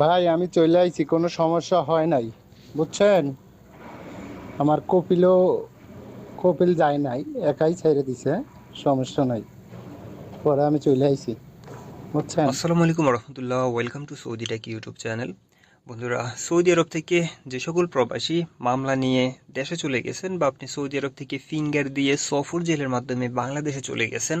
ভাই, আমি চলে আইছি, কোনো সমস্যা হয় নাই, বুঝছেন? আমার কপিলও, কপিল যায় নাই, একাই ছেড়ে দিছে, সমস্যা নাই। পরে আমি চলে আইছি, বুঝছেন? আসসালামু আলাইকুম রহমতুল্লাহ welcome to Saudi tech YouTube channel. বন্ধুরা, সৌদি আরব থেকে যে সকল প্রবাসী মামলা নিয়ে দেশে চলে গেছেন বা আপনি সৌদি আরব থেকে ফিঙ্গার দিয়ে সফর জেলের মাধ্যমে বাংলাদেশে চলে গেছেন,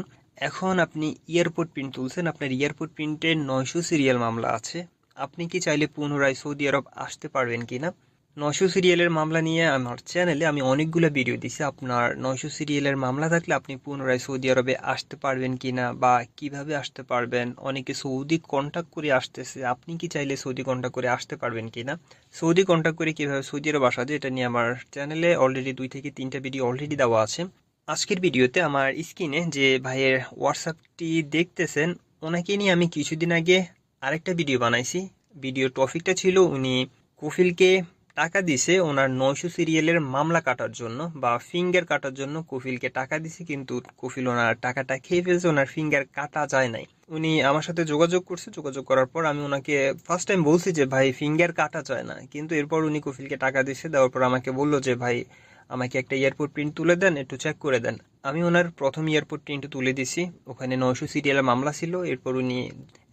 এখন আপনি এয়ারপোর্ট প্রিন্ট তুলছেন। আপনার এয়ারপোর্ট প্রিন্টে নয়শো সিরিয়াল মামলা আছে। আপনি কি চাইলে পুনরায় সৌদি আরব আসতে পারবেন কি না নয়শো সিরিয়ালের মামলা নিয়ে আমার চ্যানেলে আমি অনেকগুলো ভিডিও দিছি। আপনার নয়শো সিরিয়ালের মামলা থাকলে আপনি পুনরায় সৌদি আরবে আসতে পারবেন কি না বা কীভাবে আসতে পারবেন? অনেকে সৌদি কন্ট্যাক্ট করে আসতেছে। আপনি কি চাইলে সৌদি কন্ট্যাক্ট করে আসতে পারবেন কি না সৌদি কন্ট্যাক্ট করে কীভাবে সৌদি আরব আসা যায় এটা নিয়ে আমার চ্যানেলে অলরেডি দুই থেকে তিনটা ভিডিও অলরেডি দেওয়া আছে। আজকের ভিডিওতে আমার স্ক্রিনে যে ভাইয়ের হোয়াটসঅ্যাপটি দেখতেছেন, ওনাকে নিয়ে আমি কিছুদিন আগে আরেকটা ভিডিও বানাইছি। ভিডিও টপিকটা ছিল উনি কফিলকে টাকা দিছে ওনার নয়শো সিরিয়ালের মামলা কাটার জন্য বা ফিঙ্গার কাটার জন্য কফিলকে টাকা দিছে, কিন্তু কফিল ওনার টাকাটা খেয়ে ফেলছে, ওনার ফিঙ্গার কাটা যায় নাই। উনি আমার সাথে যোগাযোগ করছে, যোগাযোগ করার পর আমি ওনাকে ফার্স্ট টাইম বলছি যে, ভাই ফিঙ্গার কাটা যায় না। কিন্তু এরপর উনি কফিলকে টাকা দিছে, দেওয়ার পর আমাকে বলল যে, ভাই, আমাকে একটা এয়ারপোর্ট প্রিন্ট তুলে দেন, একটু চেক করে দেন। আমি ওনার প্রথম এয়ারপোর্ট প্রিন্ট তুলে দিছি। ওখানে নয়শো সিরিয়ালের মামলা ছিল। এরপর উনি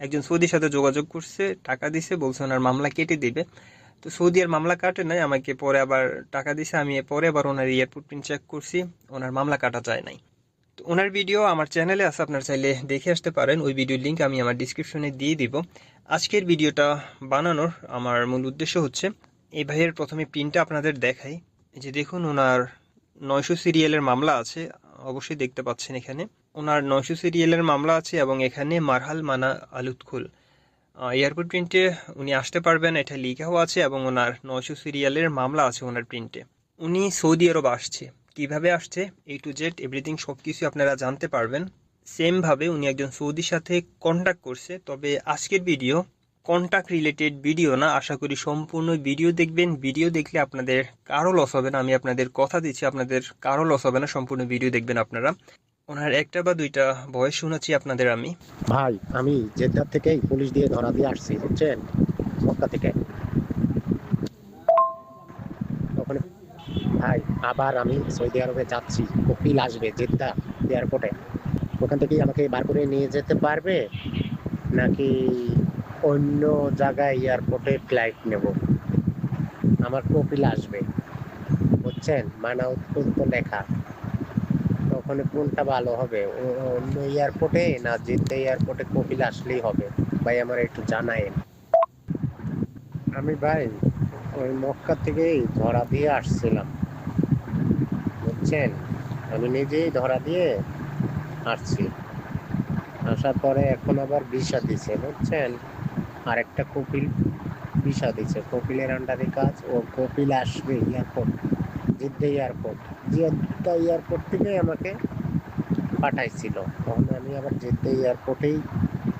একজন সৌদির সাথে যোগাযোগ করছে, টাকা দিছে, বলছে ওনার মামলা কেটে দিবে। তো সৌদি আর মামলা কাটে নাই, আমাকে পরে আবার টাকা দিছে, আমি পরে আবার ওনার এয়ারপোর্ট প্রিন্ট চেক করছি, ওনার মামলা কাটা যায় নাই। তো ওনার ভিডিও আমার চ্যানেলে আছে, আপনার চাইলে দেখে আসতে পারেন। ওই ভিডিওর লিঙ্ক আমি আমার ডিসক্রিপশনে দিয়ে দিব। আজকের ভিডিওটা বানানোর আমার মূল উদ্দেশ্য হচ্ছে, এই ভাইয়ের প্রথমে প্রিন্টটা আপনাদের দেখাই। যে দেখুন, ওনার নয়শো সিরিয়ালের মামলা আছে। অবশ্যই দেখতে পাচ্ছেন এখানে। ওনার নয়শো সিরিয়ালের মামলা আছে এবং এখানে মারহাল মানা আলুৎখুল এয়ারপোর্ট প্রিন্টে উনি আসতে পারবেন, এটা লিখাও আছে এবং ওনার নয়শো সিরিয়ালের মামলা আছে ওনার প্রিন্টে। উনি সৌদি আরব আসছে। কীভাবে আসছে? এ টু জেড এভরিথিং সব কিছু আপনারা জানতে পারবেন। সেমভাবে উনি একজন সৌদির সাথে কন্ট্যাক্ট করছে। তবে আজকের ভিডিও কন্ট্যাক্ট রিলেটেড ভিডিও না, আশা করি সম্পূর্ণ ভিডিও দেখবেন। ভিডিও দেখলে আপনাদের কারও লস হবে না, আমি আপনাদের কথা দিচ্ছি, আপনাদের কারও লস হবে না, সম্পূর্ণ ভিডিও দেখবেন আপনারা। ওনার একটা বা দুইটা ভয়েস শোনাচ্ছি আপনাদের আমি। ভাই, আমি জেদ্দার থেকেই পুলিশ দিয়ে ধরা দিয়ে আসছি, বুঝছেন? মক্কা থেকে। ওখানে ভাই, আবার আমি সৌদি আরবে যাচ্ছি কপিল আসবে জেদ্দা এয়ারপোর্টে ওখান থেকেই আমাকে বার করে নিয়ে যেতে পারবে? নাকি অন্য জায়গায় এয়ারপোর্টে ফ্লাইট নেব। আমার কপিল আসবে। বুঝছেন? মানা অত্যন্ত লেখা। তখন কোনটা ভালো হবে? অন্য এয়ারপোর্টে না জিদ্দা এয়ারপোর্টে কপিল আসলেই হবে? ভাই, আমার একটু জানায়েন। আমি ভাই, ওই মক্কা থেকেই ধরা দিয়ে আসছিলাম। বুঝছেন? আমি নিজেই ধরা দিয়ে আসছি। আসার পরে এখন আবার ভিসা দিছে, বুঝছেন? আরেকটা কপিল ভিসা দিছে কপিলের আন্ডারে কাজ, ও কপিল আসবে airport Jeddah airport Jeddah airport থেকে আমাকে পাঠাইছিল। তখন আমি আবার জেদ্দা এয়ারপোর্টেই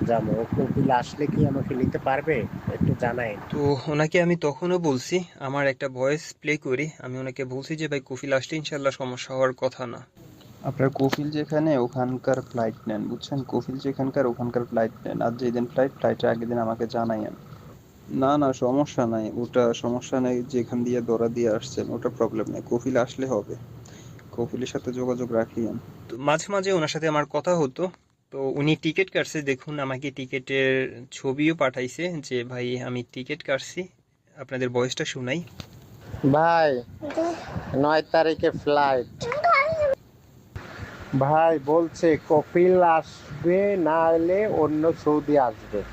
যাব। কপিল আসলে কি আমাকে নিতে পারবে? একটু জানাই। তো ওনাকে আমি তখনও বলছি, আমার একটা ভয়েস প্লে করি। আমি ওনাকে বলছি যে, ভাই কফিল আসলে ইনশাল্লাহ সমস্যা হওয়ার কথা না। আপনার কফিল যেখানে ওখানকার ফ্লাইট নেন বুঝছেন? কফিল যেখানকার ওখানকার ফ্লাইট নেন। আর যেদিন ফ্লাইট ফ্লাইটের আগের দিন আমাকে জানাইয়েন না না সমস্যা নাই। ওটা সমস্যা নাই যেখান দিয়ে দৌড়া দিয়ে আসছেন ওটা প্রবলেম নেই। কফিল আসলে হবে। কফিলের সাথে যোগাযোগ রাখিয়েন তো মাঝে মাঝে ওনার সাথে আমার কথা হতো। তো উনি টিকিট কাটছে দেখুন আমাকে টিকিটের ছবিও পাঠাইছে যে ভাই আমি টিকিট কাটছি। আপনাদের বয়সটা শুনাই। ভাই নয় তারিখে ফ্লাইট ভাই বলছে, কপিল আসবে না এলে অন্য সৌদি আসবে।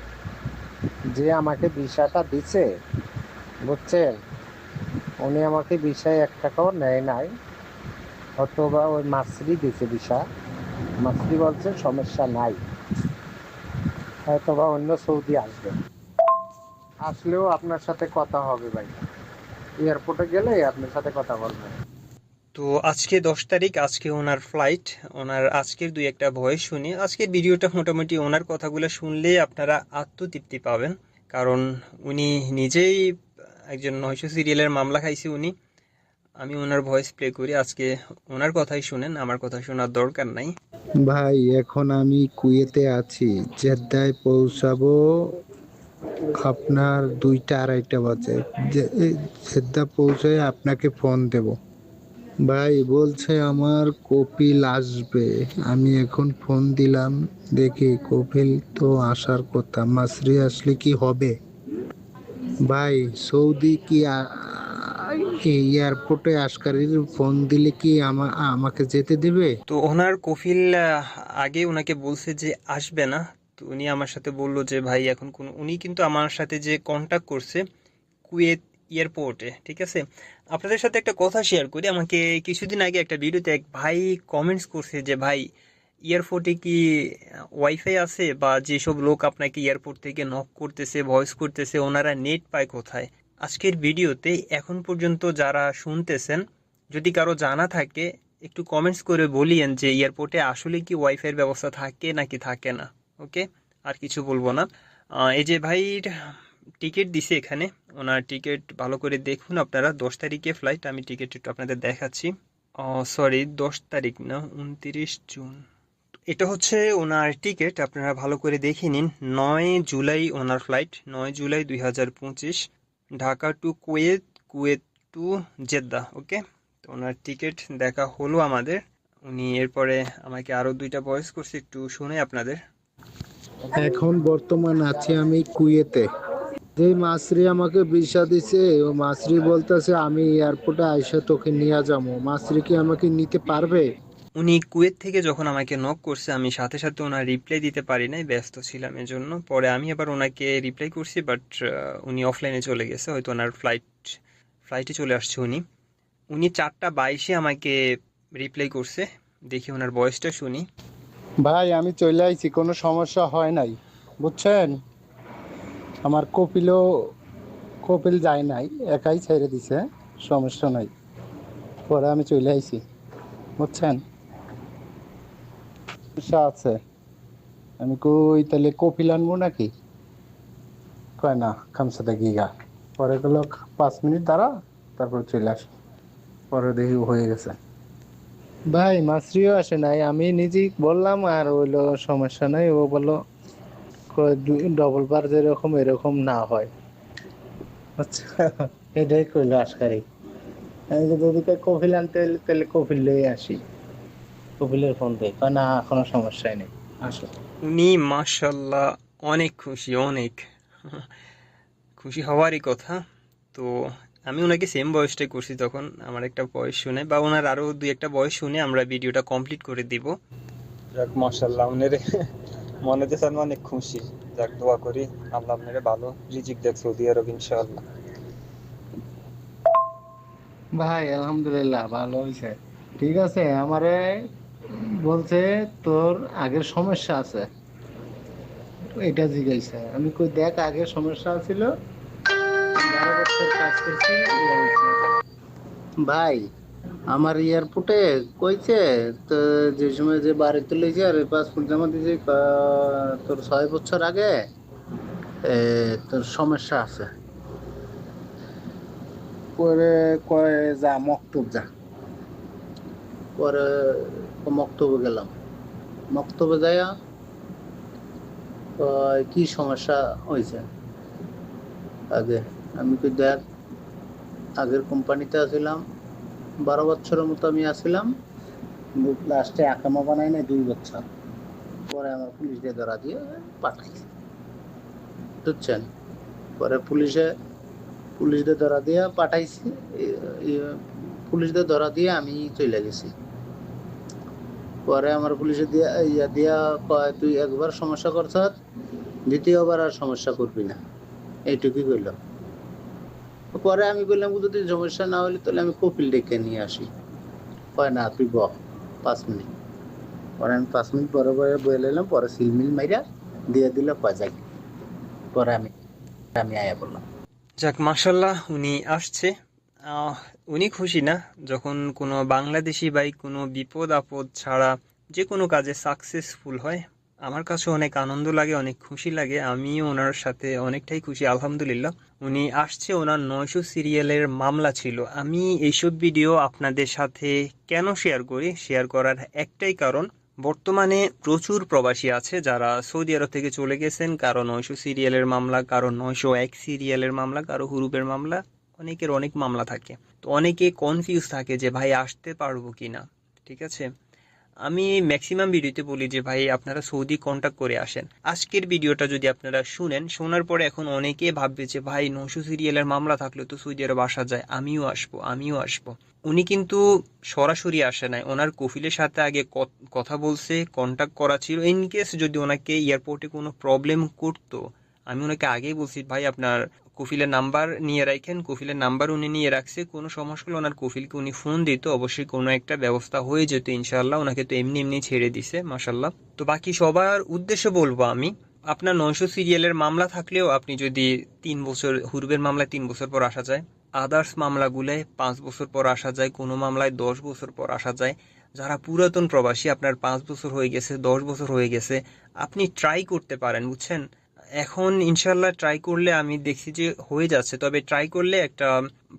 যে আমাকে ভিসাটা দিছে, বুঝছেন? উনি আমাকে ভিসায় এক টাকাও নেয় নাই, অথবা ওই মাসরি দিছে ভিসা। মাসরি বলছে, সমস্যা নাই। হয়তোবা অন্য সৌদি আসবে। আসলেও আপনার সাথে কথা হবে ভাই। এয়ারপোর্টে গেলে আপনার সাথে কথা বলবেন তো আজকে দশ তারিখ, আজকে ওনার ফ্লাইট ওনার আজকের দুই একটা ভয়েস শুনি। আজকের ভিডিওটা মোটামুটি ওনার কথাগুলো শুনলে আপনারা আত্মতৃপ্তি পাবেন। কারণ উনি নিজেই একজন নয়শো সিরিয়ালের মামলা খাইছে উনি। আমি ওনার ভয়েস প্লে করি, আজকে ওনার কথাই শুনেন, আমার কথা শোনার দরকার নাই। ভাই, এখন আমি কুয়েতে আছি, জেদ্দায় পৌঁছাবো, আপনার দুইটা আড়াইটা বাজে। জেদ্দা পৌঁছায় আপনাকে ফোন দেব। ভাই, বলছে আমার কপিল আসবে। আমি এখন ফোন দিলাম, দেখি কপিল তো আসার কথা। মাসরি, আসলে কি হবে? ভাই, সৌদি কি এয়ারপোর্টে আসকারির ফোন দিলে কি আমা- আমাকে যেতে দেবে? তো ওনার কফিল আগে ওনাকে বলছে যে আসবে না। তো উনি আমার সাথে বলল যে, ভাই, এখন কোন উনি কিন্তু আমার সাথে যে কন্ট্যাক্ট করছে, কুয়েত এয়ারপোর্টে ঠিক আছে? আপনাদের সাথে একটা কথা শেয়ার করি। আমাকে কিছুদিন আগে একটা ভিডিওতে এক ভাই কমেন্টস করছে যে, ভাই এয়ারপোর্টে কি ওয়াইফাই আছে? বা যেসব লোক আপনাকে এয়ারপোর্ট থেকে নক করতেছে ভয়েস করতেছে, ওনারা নেট পায় কোথায়? আজকের ভিডিওতে এখন পর্যন্ত যারা শুনতেছেন, যদি কারও জানা থাকে, একটু কমেন্টস করে বলিয়েন যে এয়ারপোর্টে আসলে কি ওয়াইফাইয়ের ব্যবস্থা থাকে নাকি থাকে না? ওকে আর কিছু বলব না। এই যে ভাইর টিকিট দিছে এখানে। ওনার টিকিট ভালো করে দেখুন আপনারা। দশ তারিখে ফ্লাইট আমি টিকিট একটু আপনাদের দেখাচ্ছি। সরি দশ তারিখ না, উনত্রিশ জুন। এটা হচ্ছে ওনার টিকিট আপনারা ভালো করে দেখে নিন। নয় জুলাই ওনার ফ্লাইট নয় জুলাই দুই হাজার পঁচিশ, Dhaka to Kuwait Kuwait to Jeddah okay তো ওনার টিকিট দেখা হলো আমাদের। উনি এরপরে আমাকে আরও দুইটা ভয়েস করছে, একটু শুনে আপনাদের। এখন বর্তমান আছি আমি কুয়েতে। যে মাসরি আমাকে ভিসা দিছে। ও মাসরি বলতেছে আমি এয়ারপোর্টে আইসা তোকে নিয়ে যাব মাসরি কি আমাকে নিতে পারবে? উনি কুয়েত থেকে যখন আমাকে নক করছে আমি সাথে সাথে ওনার রিপ্লাই দিতে পারি নাই ব্যস্ত ছিলাম এর জন্য পরে আমি আবার ওনাকে রিপ্লাই করছি বাট উনি অফলাইনে চলে গেছে। হয়তো ওনার ফ্লাইট ফ্লাইটে চলে আসছে উনি। উনি চারটা বাইশে আমাকে রিপ্লাই করছে। দেখি ওনার বয়সটা শুনি। ভাই আমি চলে আইছি কোনো সমস্যা হয় নাই। বুঝছেন? আমার কপিলও, কপিল যায় নাই, একাই ছেড়ে দিছে, সমস্যা নাই। পরে আমি চলে আইছি, বুঝছেন? সমস্যা আছে। আমি কই, তাহলে কপিল আনব নাকি? কয় না, খামসাতে গিগা পরে গেলো, পাঁচ মিনিট দাঁড়া, তারপর চলে আস। পরে দেখি হয়ে গেছে। ভাই মাসরিও আসে নাই, আমি নিজেই বললাম আর হইল সমস্যা নাই, ও বলল ডবল বার যেরকম এরকম না হয়। আচ্ছা এটাই কইলো আসকারি আমি যদি কফিল আনতে তাহলে কফিল লই আসি। কফিলের ফোন দেয় কয় না কোনো সমস্যাই নেই। আসো। উনি মাশাল্লাহ অনেক খুশি অনেক। খুশি হওয়ারই কথা। তো আমি ওনাকে সেম বয়সটাই করছি তখন আমার একটা বয়স শুনে বা ওনার আরও দুই একটা বয়স শুনে আমরা ভিডিওটা কমপ্লিট করে দিব। যাক মাশাল্লাহ আপনার মনে দিয়েছেন অনেক খুশি। যাক, দোয়া করি। আল্লাহ আপনার ভালো রিজিক দেখ, সৌদি আরব ইনশাআল্লাহ। ভাই, আলহামদুলিল্লাহ, ভালো হয়েছে ঠিক আছে, আমারে বলছে তোর আগের সমস্যা আছে। এটা জিজ্ঞাসা। আমি কই, দেখ, আগের সমস্যা ছিল। ভাই আমার এয়ারপোর্টে কইছে তো যে সময় যে বাড়িতে লইছে আর পাসপোর্ট জমা দিয়েছে তোর ছয় বছর আগে তোর সমস্যা আছে। পরে কয় যা মক্তব যা। পরে মক্তবে গেলাম। মক্তবে যাইয়া কি সমস্যা হয়েছে আগে আমি কি দেখ আগের কোম্পানিতে আছিলাম বারো বছরের মতো আমি আছিলাম। লাস্টে আকামা বানাই নাই দুই বছর। পরে আমার পুলিশ দিয়ে ধরা দিয়ে পাঠাইছে। বুঝছেন? পরে পুলিশে পুলিশদের ধরা দিয়ে পাঠাইছি। পুলিশদের ধরা দিয়ে আমি চলে গেছি। পরে আমার পুলিশে দিয়া, ইয়া দিয়া কয়, তুই একবার সমস্যা করছ, দ্বিতীয়বার আর সমস্যা করবি না। এইটুকুই কইল পরে আমি বললাম যদি সমস্যা না হলে তাহলে আমি কপিল ডেকে নিয়ে আসি। কয়, না, তুই বহ পাঁচ মিনিট। পরে আমি পাঁচ মিনিট পরে পরে বয়ে এলাম, পরে সিলমিল মাইরা দিয়ে দিল যাই পরে আমি আমি আয়া বললাম। যাক মাশাল্লাহ উনি আসছে। উনি খুশি না? যখন কোনো বাংলাদেশি ভাই কোনো বিপদ আপদ ছাড়া যে কোনো কাজে সাকসেসফুল হয় আমার কাছে অনেক আনন্দ লাগে, অনেক খুশি লাগে। আমিও ওনার সাথে অনেকটাই খুশি, আলহামদুলিল্লাহ। উনি আসছে, ওনার নয়শো সিরিয়ালের মামলা ছিল। আমি এইসব ভিডিও আপনাদের সাথে কেন শেয়ার করি? শেয়ার করার একটাই কারণ, বর্তমানে প্রচুর প্রবাসী আছে যারা সৌদি আরব থেকে চলে গেছেন। কারও নয়শো সিরিয়ালের মামলা, কারও নয়শো এক সিরিয়ালের মামলা, কারও হুরুপের মামলা, অনেকের অনেক মামলা থাকে। তো অনেকে কনফিউজ থাকে যে, ভাই, আসতে পারব কি না ঠিক আছে? আমি ম্যাক্সিমাম ভিডিওতে বলি যে, ভাই, আপনারা সৌদি কন্ট্যাক্ট করে আসেন। আজকের ভিডিওটা যদি আপনারা শুনেন, শোনার পরে এখন অনেকে ভাববে যে, ভাই, নশো সিরিয়ালের মামলা থাকলে তো সৌদি আরব আসা যায়। আমিও আসব আমিও আসব। উনি কিন্তু সরাসরি আসে নাই। ওনার কফিলের সাথে আগে কথা বলছে কন্ট্যাক্ট করা ছিল। ইন কেস যদি ওনাকে এয়ারপোর্টে কোনো প্রবলেম করতো, আমি ওনাকে আগেই বলছি, ভাই, আপনার কফিলের নাম্বার নিয়ে রাখেন। কফিলের নাম্বার উনি নিয়ে রাখছে। কোনো সমস্যা হলে ওনার কফিলকে উনি ফোন দিত অবশ্যই কোনো একটা ব্যবস্থা হয়ে যেত ইনশাল্লাহ ওনাকে তো এমনি এমনি ছেড়ে দিছে মাসাল্লাহ তো বাকি সবার উদ্দেশ্যে বলব আমি, আপনার নয়শো সিরিয়ালের মামলা থাকলেও আপনি যদি তিন বছর, হুরবের মামলায় তিন বছর পর আসা যায়, আদার্স মামলাগুলোয় পাঁচ বছর পর আসা যায়, কোনো মামলায় দশ বছর পর আসা যায়। যারা পুরাতন প্রবাসী, আপনার পাঁচ বছর হয়ে গেছে, দশ বছর হয়ে গেছে, আপনি ট্রাই করতে পারেন, বুঝছেন? এখন ইনশাল্লাহ ট্রাই করলে আমি দেখছি যে হয়ে যাচ্ছে। তবে ট্রাই করলে একটা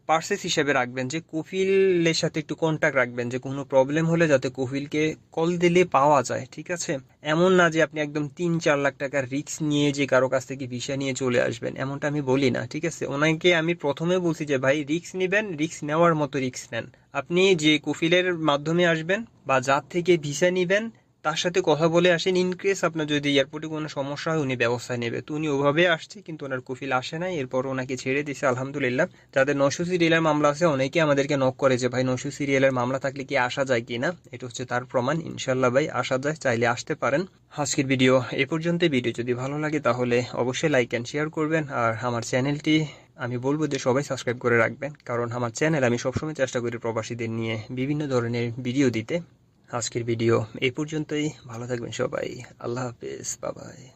পার্সেস হিসেবে রাখবেন যে কফিলের সাথে একটু কন্ট্যাক্ট রাখবেন যে কোনো প্রবলেম হলে যাতে কফিলকে কল দিলে পাওয়া যায়, ঠিক আছে? এমন না যে আপনি একদম তিন চার লাখ টাকার রিস্ক নিয়ে যে কারও কাছ থেকে ভিসা নিয়ে চলে আসবেন, এমনটা আমি বলি না, ঠিক আছে? ওনাকে আমি প্রথমে বলছি যে, ভাই রিস্ক নেবেন রিস্ক নেওয়ার মতো রিস্ক নেন। আপনি যে কফিলের মাধ্যমে আসবেন বা যার থেকে ভিসা নেবেন তার সাথে কথা বলে আসেন ইন কেস আপনার যদি এয়ারপোর্টে কোনো সমস্যা হয়, উনি ব্যবস্থা নেবে। তো উনি ওভাবে আসছে, কিন্তু ওনার কফিল আসে নাই। এরপর ওনাকে ছেড়ে দিছে আলহামদুলিল্লাহ। যাদের নশো সিরিয়ালের মামলা আছে অনেকে আমাদেরকে নক করে যে, ভাই, নশো সিরিয়ালের মামলা থাকলে কি আসা যায় কি না? এটা হচ্ছে তার প্রমাণ। ইনশাল্লাহ ভাই, আসা যায়, চাইলে আসতে পারেন। আজকের ভিডিও এ পর্যন্ত। ভিডিও যদি ভালো লাগে, তাহলে অবশ্যই লাইক অ্যান্ড শেয়ার করবেন। আর আমার চ্যানেলটি আমি বলব যে, সবাই সাবস্ক্রাইব করে রাখবেন। কারণ আমার চ্যানেল আমি সবসময় চেষ্টা করি প্রবাসীদের নিয়ে বিভিন্ন ধরনের ভিডিও দিতে। আজকের ভিডিও এই পর্যন্তই। ভালো থাকবেন সবাই। আল্লাহ হাফেজ। বাবাই।